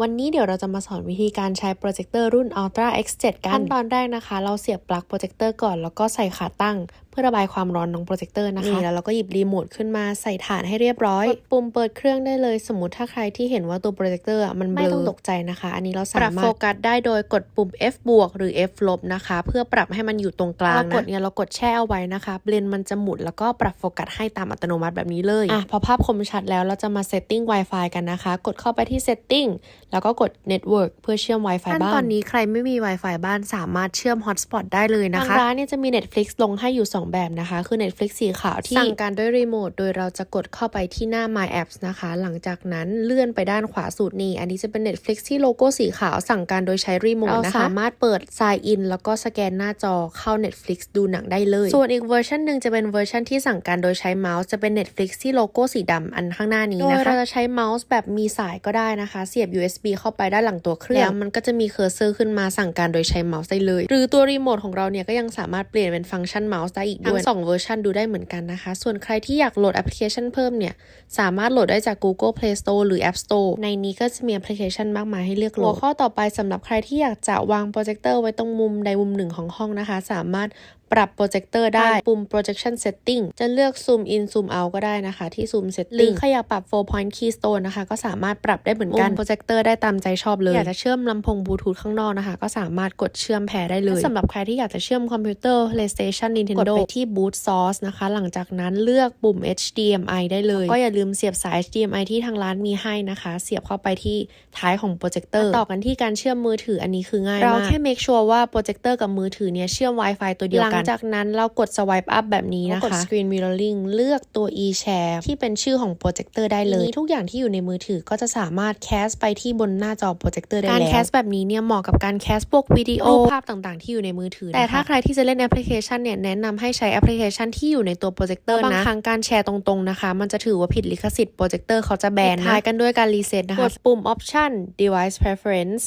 วันนี้เดี๋ยวเราจะมาสอนวิธีการใช้โปรเจคเตอร์รุ่น Ultra X7 กัน ขั้นตอนแรกนะคะ เราเสียบปลั๊กโปรเจคเตอร์ก่อนแล้วก็ใส่ขาตั้ง พื่อระบายความร้อนของโปรเจคเตอร์นะคะนี่แล้วเราก็หยิบรีโมทขึ้นมาใส่ฐานให้เรียบร้อยกดปุ่มเปิดเครื่องได้เลยสมมติถ้าใครที่เห็นว่าตัวโปรเจคเตอร์มันเบลอไม่ต้องตกใจนะคะ อันนี้เราสามารถปรับโฟกัสได้โดยกดปุ่ม F บวกหรือ F ลบนะคะ เพื่อปรับให้มันอยู่ตรงกลางนะเรากดเนี่ยเรากดแช่เอาไว้นะคะเบลนมันจะหมุนแล้วก็ปรับโฟกัสให้ตามอัตโนมัติแบบนี้เลยอะพอภาพคมชัดแล้วเราจะมา setting Wi-Fi กันนะคะ กดเข้าไปที่ setting แล้วก็กด network เพื่อเชื่อม Wi-Fi บ้านตอนนี้ใครไม่มี Wi-Fi บ้านสามารถเชื่อม hotspot ได้เลยนะคะทางร้านเนี่ยจะมี Netflix ลงให้อยู่ 2แบบนะคะ คือ Netflix สีขาวที่สั่งการด้วยรีโมทโดยเราจะกดเข้าไปที่หน้า My Apps นะคะ หลังจากนั้นเลื่อนไปด้านขวาสุดนี่ อันนี้จะเป็น Netflix ที่โลโก้สีขาวสั่งการโดยใช้รีโมทนะคะ เราสามารถเปิด sign in แล้วก็สแกนหน้าจอเข้า Netflix ดูหนังได้เลย ส่วนอีกเวอร์ชันหนึ่งจะเป็นเวอร์ชันที่สั่งการโดยใช้เมาส์จะเป็น Netflix ที่โลโก้สีดำอันข้างหน้านี้นะคะโดยเราจะใช้เมาส์แบบมีสายก็ได้นะคะ เสียบ USB เข้าไปด้านหลังตัวเครื่อง แล้วมันก็จะมีเคอร์เซอร์ขึ้นมาสั่งการโดยใช้เมาส์ได้เลย หรือตัวรีโมทของเราเนี่ยก็ยังสามารถเปลี่ยนเป็นฟังก์ชันเมาส์ได้อีกด้วยทั้งสองเวอร์ชันดูได้เหมือนกันนะคะ ส่วนใครที่อยากโหลดแอปพลิเคชันเพิ่มเนี่ย สามารถโหลดได้จาก Google Play Store หรือ App Store ในนี้ก็จะมีแอปพลิเคชันมากมายให้เลือกโหลดหัวข้อต่อไปสำหรับใครที่อยากจะวางโปรเจคเตอร์ไว้ตรงมุมใดมุมหนึ่งของห้องนะคะ สามารถ ปรับโปรเจคเตอร์ได้ปุ่ม projection setting จะเลือก zoom in zoom out ก็ได้นะคะ ที่ zoom setting หรือใครอยากปรับ4 point keystone นะคะ ก็สามารถปรับได้เหมือนกันโปรเจคเตอร์ได้ตามใจชอบเลย อยากจะเชื่อมลำโพงบลูทูธข้างนอกนะคะ ก็สามารถกดเชื่อมแพรได้เลยสำหรับใครที่อยากจะเชื่อมคอมพิวเตอร์ PlayStation Nintendo กดไปที่ boot source นะคะ หลังจากนั้นเลือกปุ่ม HDMI ได้เลย ก็อย่าลืมเสียบสาย HDMI ที่ทางร้านมีให้นะคะ เสียบเข้าไปที่ท้ายของโปรเจคเตอร์ต่อกันที่การเชื่อมมือถืออันนี้คือง่ายมากเราแค่ make sure ว่าโปรเจคเตอร์กับมือถือเนี่ยเชื่อม Wi-Fi ตัวเดียวกันหลังจากนั้นเรากด swipe up แบบนี้นะคะ กด screen mirroring เลือกตัว e share ที่เป็นชื่อของโปรเจคเตอร์ได้เลยทุกอย่างที่อยู่ในมือถือก็จะสามารถแคสไปที่บนหน้าจอโปรเจคเตอร์ได้แล้ว การแคสแบบนี้เนี่ยเหมาะกับการแคสพวกวิดีโอภาพต่างๆ ที่อยู่ในมือถือ แต่ถ้าใครที่จะเล่นแอปพลิเคชันเนี่ยแนะนำให้ใช้แอปพลิเคชันที่อยู่ในตัวโปรเจคเตอร์นะบางครั้งการแชร์ตรงๆนะคะ มันจะถือว่าผิดลิขสิทธิ์โปรเจคเตอร์เขาจะแบนท้ายกันด้วยการรีเซ็ตนะคะกดปุ่ม option device preference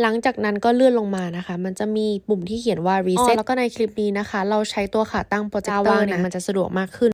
หลังจากนั้นก็เลื่อนลงมานะคะ มันจะมีปุ่มที่เขียนว่า reset แล้วก็ในคลิปนี้นะคะ เราใช้ตัวขาตั้งโปรเจคเตอร์เนี่ยมันจะสะดวกมากขึ้น